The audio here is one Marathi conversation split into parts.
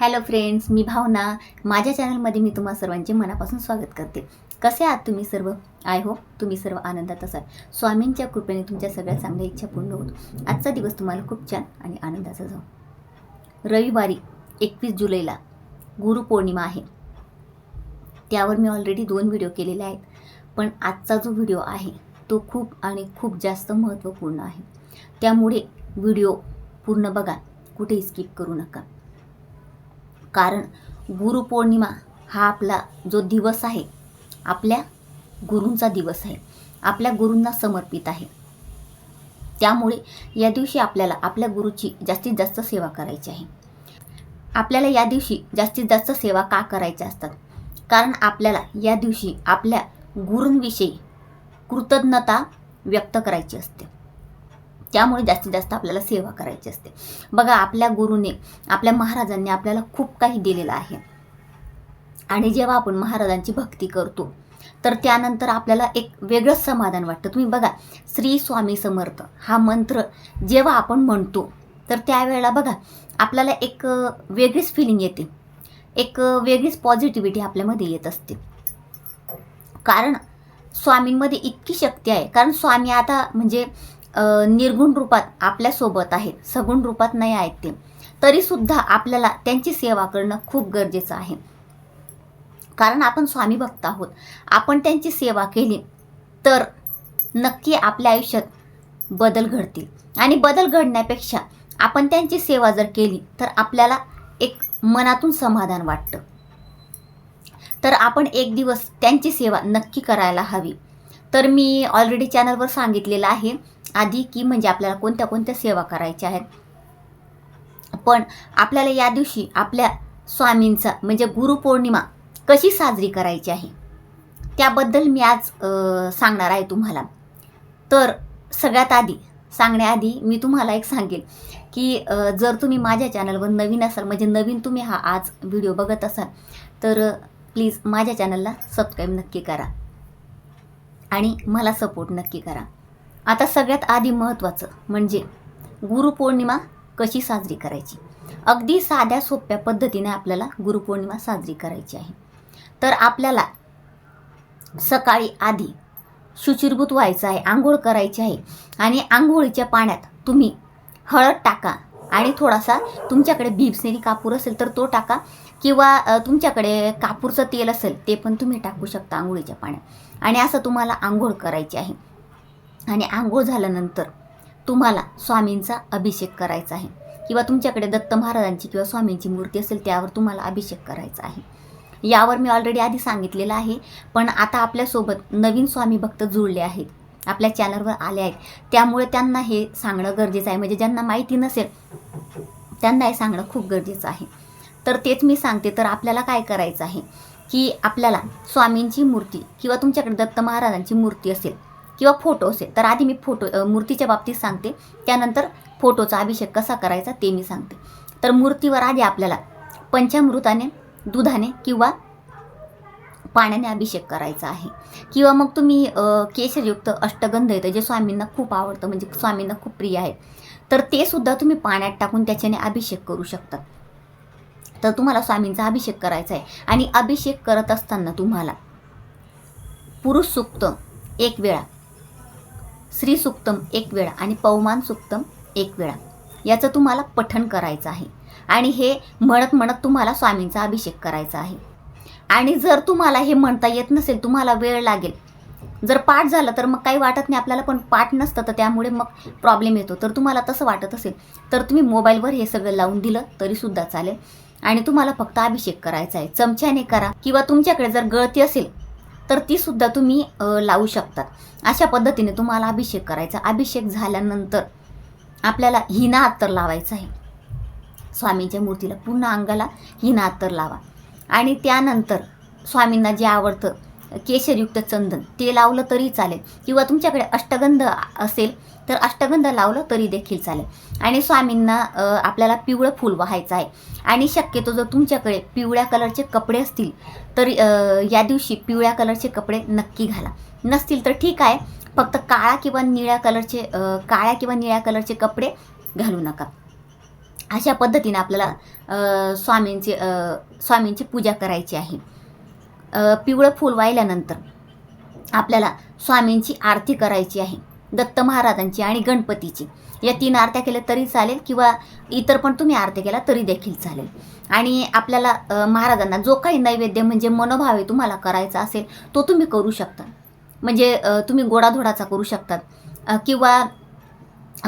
हॅलो फ्रेंड्स मी भावना. माझ्या चॅनलमध्ये मी तुम्हा सर्वांचे मनापासून स्वागत करते. कसे आहात तुम्ही सर्व? आय होप तुम्ही सर्व आनंदात असाल. स्वामींच्या कृपेने तुमच्या सगळ्या चांगल्या इच्छा पूर्ण होत. आजचा दिवस तुम्हाला खूप छान आणि आनंदाचा जाऊ. रविवारी एकवीस जुलैला गुरुपौर्णिमा आहे. त्यावर मी ऑलरेडी दोन व्हिडिओ केलेले आहेत. पण आजचा जो व्हिडिओ आहे तो खूप आणि खूप जास्त महत्त्वपूर्ण आहे. त्यामुळे व्हिडिओ पूर्ण बघा. कुठेही स्किप करू नका. कारण गुरुपौर्णिमा हा आपला जो दिवस आहे आपल्या गुरूंचा दिवस आहे आपल्या गुरूंना समर्पित आहे. त्यामुळे या दिवशी आपल्याला आपल्या गुरुची जास्तीत जास्त सेवा करायची आहे. आपल्याला या दिवशी जास्तीत जास्त सेवा का करायच्या असतात? कारण आपल्याला या दिवशी आपल्या गुरूंविषयी कृतज्ञता व्यक्त करायची असते. त्यामुळे जास्तीत जास्त आपल्याला सेवा करायची असते. बघा आपल्या गुरुने आपल्या महाराजांनी आपल्याला खूप काही दिलेलं आहे. आणि जेव्हा आपण महाराजांची भक्ती करतो तर त्यानंतर आपल्याला एक वेगळंच समाधान वाटतं. तुम्ही बघा श्री स्वामी समर्थ हा मंत्र जेव्हा आपण म्हणतो तर त्यावेळेला बघा आपल्याला एक वेगळीच फिलिंग येते. एक वेगळीच पॉझिटिव्हिटी आपल्यामध्ये येत असते. कारण स्वामींमध्ये इतकी शक्ती आहे. कारण स्वामी आता म्हणजे निर्गुण रूपात आपल्यासोबत आहेत. सगुण रूपात नाही आहेत ते. तरीसुद्धा आपल्याला त्यांची सेवा करणं खूप गरजेचं आहे. कारण आपण स्वामी भक्त आहोत. आपण त्यांची सेवा केली तर नक्की आपल्या आयुष्यात बदल घडतील. आणि बदल घडण्यापेक्षा आपण त्यांची सेवा जर केली तर आपल्याला एक मनातून समाधान वाटतं. तर आपण एक दिवस त्यांची सेवा नक्की करायला हवी. तर मी ऑलरेडी चॅनलवर सांगितलेलं आहे. आधी की म्हणजे आपल्याला कोणत्या कोणत्या सेवा करायच्या आहेत? पण आपल्याला या दिवशी आपल्या स्वामींचा म्हणजे गुरुपौर्णिमा कशी साजरी करायची आहे? त्याबद्दल मी आज सांगणार आहे तुम्हाला. तर सगळ्यात आधी सांगण्याआधी मी तुम्हाला एक सांगेल की जर तुम्ही माझ्या चॅनलवर नवीन असाल म्हणजे नवीन तुम्ही हा आज व्हिडिओ बघत असाल तर प्लीज माझ्या चॅनलला सबस्क्राईब नक्की करा आणि मला सपोर्ट नक्की करा. आता सगळ्यात आधी महत्त्वाचं म्हणजे गुरुपौर्णिमा कशी साजरी करायची? अगदी साध्या सोप्या पद्धतीने आपल्याला गुरुपौर्णिमा साजरी करायची आहे. तर आपल्याला सकाळी आधी शुचिरभूत व्हायचं आहे आंघोळ करायची आहे आणि आंघोळीच्या पाण्यात तुम्ही हळद टाका आणि थोडासा तुमच्याकडे भीमसेनी कापूर असेल तर तो टाका किंवा तुमच्याकडे कापूरचं तेल असेल ते पण तुम्ही टाकू शकता आंघोळीच्या पाण्यात. आणि असं तुम्हाला आंघोळ करायची आहे. आणि आंघोळ झाल्यानंतर तुम्हाला स्वामींचा अभिषेक करायचा आहे. किंवा तुमच्याकडे दत्त महाराजांची किंवा स्वामींची मूर्ती असेल त्यावर तुम्हाला अभिषेक करायचा आहे. यावर मी ऑलरेडी आधी सांगितलेलं आहे पण आता आपल्यासोबत नवीन स्वामी भक्त जुळले आहेत. आपल्या चॅनलवर आले आहेत. त्यामुळे त्यांना हे सांगणं गरजेचं आहे. म्हणजे ज्यांना माहिती नसेल त्यांना हे सांगणं खूप गरजेचं आहे. तर तेच मी सांगते. तर आपल्याला काय करायचं आहे? की आपल्याला स्वामींची मूर्ती किंवा तुमच्याकडे दत्त महाराजांची मूर्ती असेल किंवा फोटो असेल तर आधी मी फोटो मूर्तीच्या बाबतीत सांगते. त्यानंतर फोटोचा अभिषेक कसा करायचा ते मी सांगते. तर मूर्तीवर आधी आपल्याला पंचामृताने दुधाने किंवा पाण्याने अभिषेक करायचा आहे. किंवा मग तुम्ही केशरयुक्त अष्टगंध येतं जे स्वामींना खूप आवडतं म्हणजे स्वामींना खूप प्रिय आहे. तर ते सुद्धा तुम्ही पाण्यात टाकून त्याच्याने अभिषेक करू शकता. तर तुम्हाला स्वामींचा अभिषेक करायचा आहे. आणि अभिषेक करत असताना तुम्हाला पुरुष सुक्त एक वेळा श्री सुक्तम एक वेळा आणि पवमान सुक्तम एक वेळा. याचं तुम्हाला पठण करायचं आहे. आणि हे म्हणत म्हणत तुम्हाला स्वामींचा अभिषेक करायचा आहे. आणि जर तुम्हाला हे म्हणता येत नसेल तुम्हाला वेळ लागेल. जर पाठ झालं तर मग काही वाटत नाही आपल्याला पण पाठ नसतं तर त्यामुळे मग प्रॉब्लेम येतो. तर तुम्हाला तसं वाटत असेल तर तुम्ही मोबाईलवर हे सगळं लावून दिलं तरीसुद्धा चालेल. आणि तुम्हाला फक्त अभिषेक करायचा आहे. चमच्याने करा. किंवा तुमच्याकडे जर गळती असेल तर ती सुद्धा तुम्ही लावू शकतात अशा पद्धतीने तुम्हाला अभिषेक करायचा. अभिषेक झाल्यानंतर आपल्याला हिना अत्तर लावायचं आहे. स्वामींच्या मूर्तीला पूर्ण अंगाला हिना अत्तर लावा. आणि त्यानंतर स्वामींना जे आवडतं केशरयुक्त चंदन ते लावलं तरी चालेल. किंवा तुमच्याकडे अष्टगंध असेल तर अष्टगंध लावलं तरी देखील चालेल. आणि स्वामींना आपल्याला पिवळं फूल व्हायचं आहे. आणि शक्यतो जर तुमच्याकडे पिवळ्या कलरचे कपडे असतील तर या दिवशी पिवळ्या कलरचे कपडे नक्की घाला. नसतील तर ठीक आहे फक्त काळा किंवा निळ्या कलरचे काळ्या किंवा निळ्या कलरचे कपडे घालू नका. अशा पद्धतीने आपल्याला स्वामींची स्वामींची पूजा करायची आहे. पिवळं फूल वाहिल्यानंतर आपल्याला स्वामींची आरती करायची आहे दत्त महाराजांची आणि गणपतीची. या तीन आरत्या केल्या तरी चालेल किंवा इतर पण तुम्ही आरत्या केला तरी देखील चालेल. आणि आपल्याला महाराजांना जो काही नैवेद्य म्हणजे मनोभावे तुम्हाला करायचा असेल तो तुम्ही करू शकता. म्हणजे तुम्ही गोडाधोडाचा करू शकतात किंवा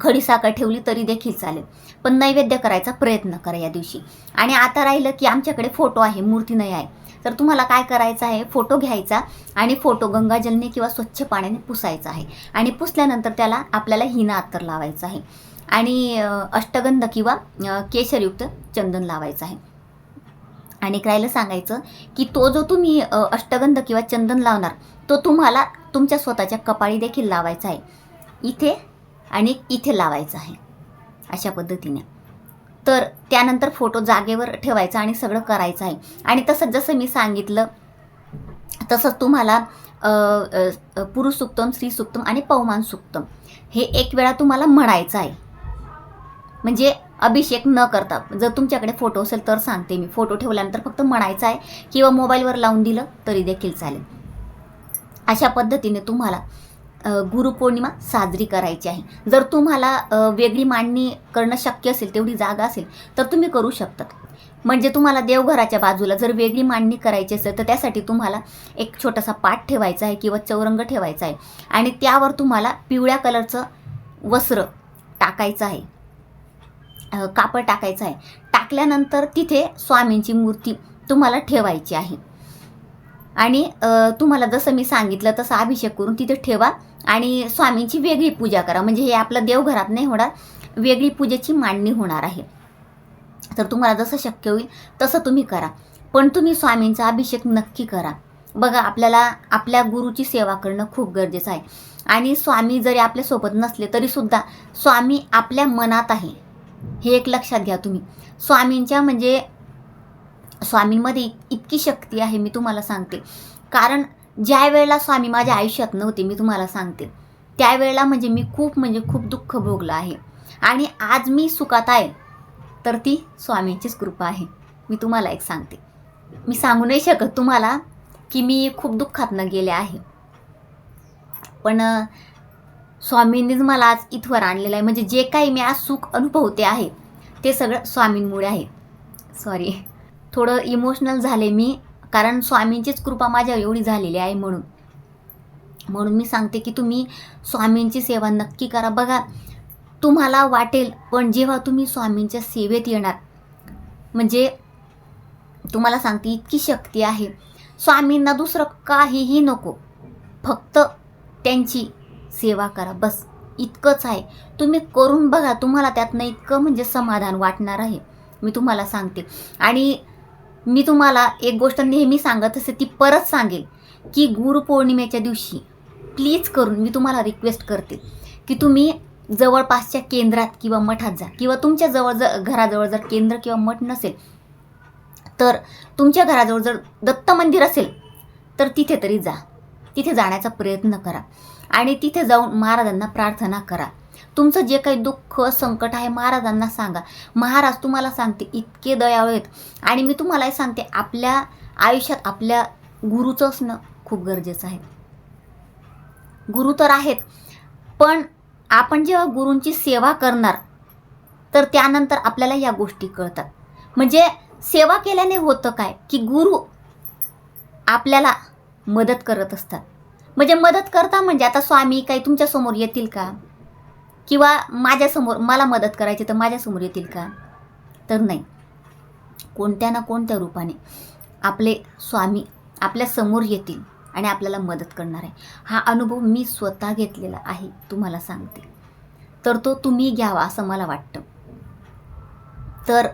खडी साखर ठेवली तरी देखील चालेल. पण नैवेद्य करायचा प्रयत्न करा या दिवशी. आणि आता राहिलं की आमच्याकडे फोटो आहे मूर्ती नाही आहे. तर तुम्हाला काय करायचं आहे? फोटो घ्यायचा आणि फोटो गंगाजलने किंवा स्वच्छ पाण्याने पुसायचा आहे. आणि पुसल्यानंतर त्याला आपल्याला हिना अत्तर लावायचं आहे. आणि अष्टगंध किंवा केशरयुक्त चंदन लावायचं आहे. आणि एक राहिलं सांगायचं की तो जो तुम्ही अष्टगंध किंवा चंदन लावणार तो तुम्हाला तुमच्या स्वतःच्या कपाळी देखील लावायचा आहे. इथे आणि इथे लावायचं आहे. अशा पद्धतीने. तर त्यानंतर फोटो जागेवर ठेवायचा आणि सगळं करायचं आहे. आणि तसंच जसं मी सांगितलं तसंच तुम्हाला पुरुष सुक्तम स्त्री सुक्तम आणि पवमान सुक्तम हे एक वेळा तुम्हाला म्हणायचं आहे. म्हणजे अभिषेक न करता जर तुमच्याकडे फोटो असेल तर सांगते मी. फोटो ठेवल्यानंतर फक्त म्हणायचं आहे किंवा मोबाईलवर लावून दिलं तरी देखील चालेल. अशा पद्धतीने तुम्हाला गुरुपौर्णिमा साजरी करायची आहे. जर तुम्हाला वेगळी मांडणी करणं शक्य असेल तेवढी जागा असेल तर तुम्ही करू शकतात. म्हणजे तुम्हाला देवघराच्या बाजूला जर वेगळी मांडणी करायची असेल तर त्यासाठी तुम्हाला एक छोटासा पाठ ठेवायचा आहे किंवा चौरंग ठेवायचा आहे. आणि त्यावर तुम्हाला पिवळ्या कलरचं वस्त्र टाकायचं आहे. कापड टाकायचं आहे. टाकल्यानंतर तिथे स्वामींची मूर्ती तुम्हाला ठेवायची आहे. आणि तुम्हाला जसं मी सांगितलं तसं अभिषेक करून तिथे ठेवा. आणि स्वामींची वेगळी पूजा करा. म्हणजे हे आपलं देवघरात नाही होणार वेगळी पूजेची मांडणी होणार आहे. तर तुम्हाला जसं शक्य होईल तसं तुम्ही करा. पण तुम्ही स्वामींचा अभिषेक नक्की करा. बघा आपल्याला आपल्या गुरुची सेवा करणं खूप गरजेचं आहे. आणि स्वामी जरी आपल्यासोबत नसले तरीसुद्धा स्वामी आपल्या मनात आहे. हे एक लक्षात घ्या तुम्ही. स्वामींच्या म्हणजे स्वामींमध्ये इतकी शक्ती आहे मी तुम्हाला सांगते. कारण ज्या वेळेला स्वामी माझ्या आयुष्यात नव्हते मी तुम्हाला सांगते. त्यावेळेला म्हणजे मी खूप म्हणजे खूप दुःख भोगलं आहे. आणि आज मी सुखात आहे तर ती स्वामींचीच कृपा आहे. मी तुम्हाला एक सांगते. मी सांगू नाही शकत तुम्हाला की मी खूप दुःखातनं गेले आहे. पण स्वामींनीच मला आज इथवर आणलेलं आहे. म्हणजे जे काही मी आज सुख अनुभवते आहे ते सगळं स्वामींमुळे आहे. सॉरी थोडं इमोशनल झाले मी. कारण स्वामींचीच कृपा माझ्यावर एवढी झालेली आहे म्हणून. म्हणून मी सांगते की तुम्ही स्वामींची सेवा नक्की करा. बघा तुम्हाला वाटेल पण जेव्हा तुम्ही स्वामींच्या सेवेत येणार म्हणजे तुम्हाला सांगते इतकी शक्ती आहे. स्वामींना दुसरं काहीही नको फक्त त्यांची सेवा करा. बस इतकंच आहे. तुम्ही करून बघा तुम्हाला त्यातनं इतकं म्हणजे समाधान वाटणार आहे. मी तुम्हाला सांगते. आणि मी तुम्हाला एक गोष्ट नेहमी सांगत असते ती परत सांगेल की गुरुपौर्णिमेच्या दिवशी प्लीज करून मी तुम्हाला रिक्वेस्ट करते की तुम्ही जवळपासच्या केंद्रात किंवा मठात जा किंवा तुमच्या जवळ जर घराजवळ जर केंद्र किंवा मठ नसेल तर तुमच्या घराजवळ जर दत्त मंदिर असेल तर तिथे तरी जा. तिथे जाण्याचा प्रयत्न करा. आणि तिथे जाऊन महाराजांना प्रार्थना करा. तुमचं जे काही दुःख संकट आहे महाराजांना सांगा. महाराज तुम्हाला सांगते इतके दयाळू आहेत. आणि मी तुम्हालाही सांगते आपल्या आयुष्यात आपल्या गुरुचं असणं खूप गरजेचं आहे. गुरु तर आहेत पण आपण जेव्हा गुरूंची सेवा करणार तर त्यानंतर आपल्याला या गोष्टी कळतात. म्हणजे सेवा केल्याने होतं काय की गुरु आपल्याला मदत करत असतात. म्हणजे मदत करता म्हणजे आता स्वामी काही तुमच्यासमोर येतील का? किंवा माझ्यासमोर मला मदत करायची तर माझ्यासमोर येतील का? तर नाही. कोणत्या ना कोणत्या रूपाने आपले स्वामी आपल्यासमोर येतील आणि आपल्याला मदत करणार आहे. हा अनुभव मी स्वतः घेतलेला आहे तुम्हाला सांगते. तर तो तुम्ही घ्यावा असं मला वाटतं. तर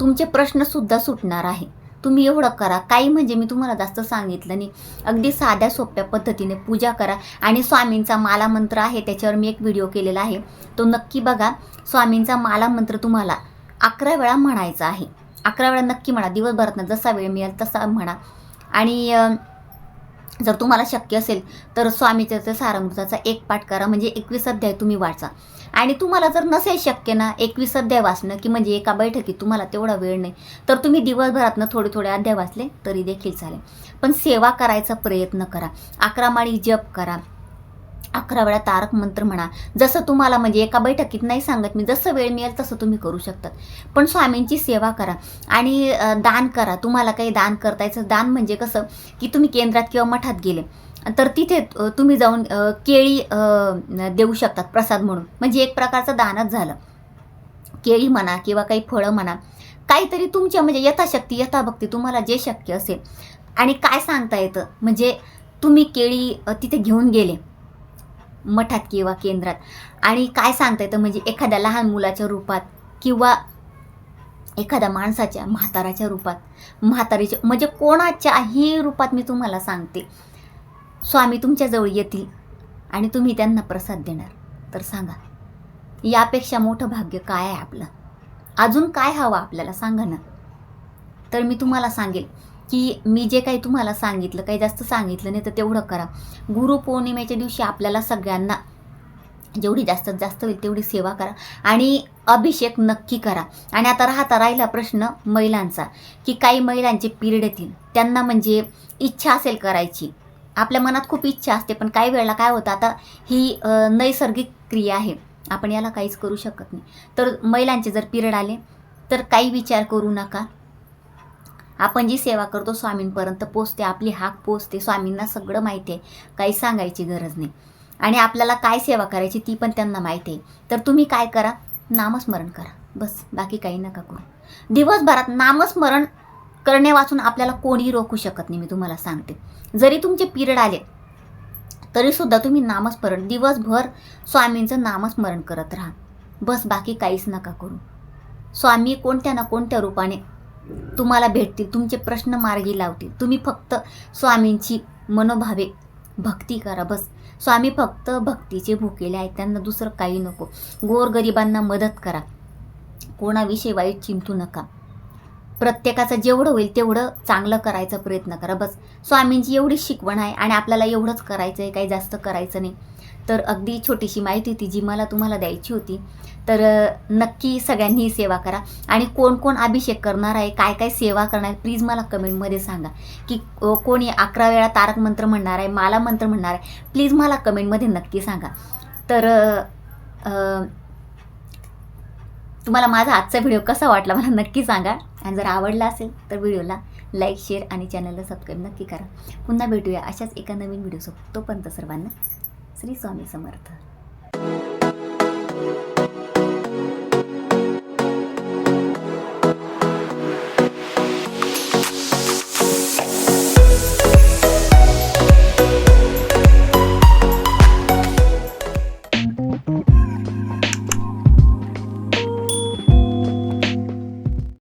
तुमचे प्रश्नसुद्धा सुटणार आहे. तुम्ही एवढं करा. काही म्हणजे मी तुम्हाला जास्त सांगितलं नाही. अगदी साध्या सोप्या पद्धतीने पूजा करा. आणि स्वामींचा माला मंत्र आहे त्याच्यावर मी एक व्हिडिओ केलेला आहे. तो नक्की बघा. स्वामींचा माला मंत्र तुम्हाला अकरा वेळा म्हणायचा आहे. अकरा वेळा नक्की म्हणा. दिवसभरातनं जसा वेळ मिळेल तसा म्हणा. आणि जर तुम्हाला शक्य असेल तर स्वामीच्या सारामृताचा एक पाठ करा. म्हणजे एकवीस अध्याय तुम्ही वाचा. आणि तुम्हाला जर नसेल शक्य ना एकवीस अध्याय वाचणं की म्हणजे एका बैठकीत तुम्हाला तेवढा वेळ नाही तर तुम्ही दिवसभरातनं थोडे थोडे अध्याय वाचले तरी देखील चालेल. पण सेवा करायचा प्रयत्न करा. अकरा माळी जप करा. अकरा वेळा तारक मंत्र म्हणा. जसं तुम्हाला म्हणजे एका बैठकीत नाही सांगत मी जसं वेळ मिळेल तसं तुम्ही करू शकतात. पण स्वामींची सेवा करा. आणि दान करा. तुम्हाला काही दान करतायचं दान म्हणजे कसं की तुम्ही केंद्रात किंवा मठात गेले. तर तिथे तुम्ही जाऊन केळी देऊ शकतात प्रसाद म्हणून. म्हणजे एक प्रकारचं दानच झालं. केळी म्हणा किंवा काही फळं म्हणा काहीतरी तुमच्या म्हणजे यथाशक्ती यथाभक्ती तुम्हाला जे शक्य असेल. आणि काय सांगता येतं? म्हणजे तुम्ही केळी तिथे घेऊन गेले मठात किंवा केंद्रात. आणि काय सांगता येतं? म्हणजे एखाद्या लहान मुलाच्या रूपात किंवा एखाद्या माणसाच्या म्हाताराच्या रूपात म्हातारीच्या म्हणजे कोणाच्याही रूपात मी तुम्हाला सांगते. स्वामी तुमच्याजवळ येतील आणि तुम्ही त्यांना प्रसाद देणार. तर सांगा यापेक्षा मोठं भाग्य काय आहे आपलं? अजून काय हवं आपल्याला? सांगा ना. तर मी तुम्हाला सांगेल की मी जे काही तुम्हाला सांगितलं काही जास्त सांगितलं नाही तर तेवढं करा. गुरुपौर्णिमेच्या दिवशी आपल्याला सगळ्यांना जेवढी जास्तीत जास्त होईल तेवढी सेवा करा आणि अभिषेक नक्की करा. आणि आता राहता राहिला प्रश्न महिलांचा की काही महिलांचे पिरियड येतील त्यांना म्हणजे इच्छा असेल करायची आपल्या मनात खूप इच्छा असते पण काही वेळेला काय होतं आता ही नैसर्गिक क्रिया आहे आपण याला काहीच करू शकत नाही. तर महिलांचे जर पिरियड आले तर काही विचार करू नका. आपण जी सेवा करतो स्वामींपर्यंत पोचते आपली हाक पोचते स्वामींना सगळं माहिती आहे काही सांगायची गरज नाही. आणि आपल्याला काय सेवा करायची ती पण त्यांना माहिती आहे. तर तुम्ही काय करा? नामस्मरण करा. बस बाकी काही नका करू. दिवसभरात नामस्मरण करणे वाचून आपल्याला कोणी रोखू शकत नाही मी तुम्हाला सांगते. जरी तुमचे पिरियड आले तरीसुद्धा तुम्ही नामस्मरण दिवसभर स्वामींचं नामस्मरण करत राहा. बस बाकी काहीच नका करू. स्वामी कोणत्या ना कोणत्या रूपाने तुम्हाला भेटतील तुमचे प्रश्न मार्गी लावतील. तुम्ही फक्त स्वामींची मनोभावे भक्ती करा बस. स्वामी फक्त भक्तीचे भुकेले आहेत त्यांना दुसरं काही नको. गोरगरिबांना मदत करा. कोणाविषयी वाईट चिंतू नका. प्रत्येकाचं जेवढं होईल तेवढं चांगलं करायचा प्रयत्न करा. बस स्वामींची एवढीच शिकवण आहे आणि आपल्याला एवढंच करायचं आहे काही जास्त करायचं नाही. तर अगदी छोटीशी माहिती होती जी मला तुम्हाला द्यायची होती. तर नक्की सगळ्यांनी ही सेवा करा. आणि कोण कोण अभिषेक करणार आहे काय काय सेवा करणार आहे प्लीज मला कमेंटमध्ये सांगा. की कोणी अकरा वेळा तारक मंत्र म्हणणार आहे माला मंत्र म्हणणार आहे प्लीज मला कमेंटमध्ये नक्की सांगा. तर तुम्हाला माझा आजचा व्हिडिओ कसा वाटला मला नक्की सांगा. आणि जर आवडला असेल तर व्हिडिओला लाईक शेअर आणि चॅनलला सबस्क्राईब नक्की करा. पुन्हा भेटूया अशाच एका नवीन व्हिडिओसोबत. तोपर्यंत सर्वांना श्री स्वामी समर्थ.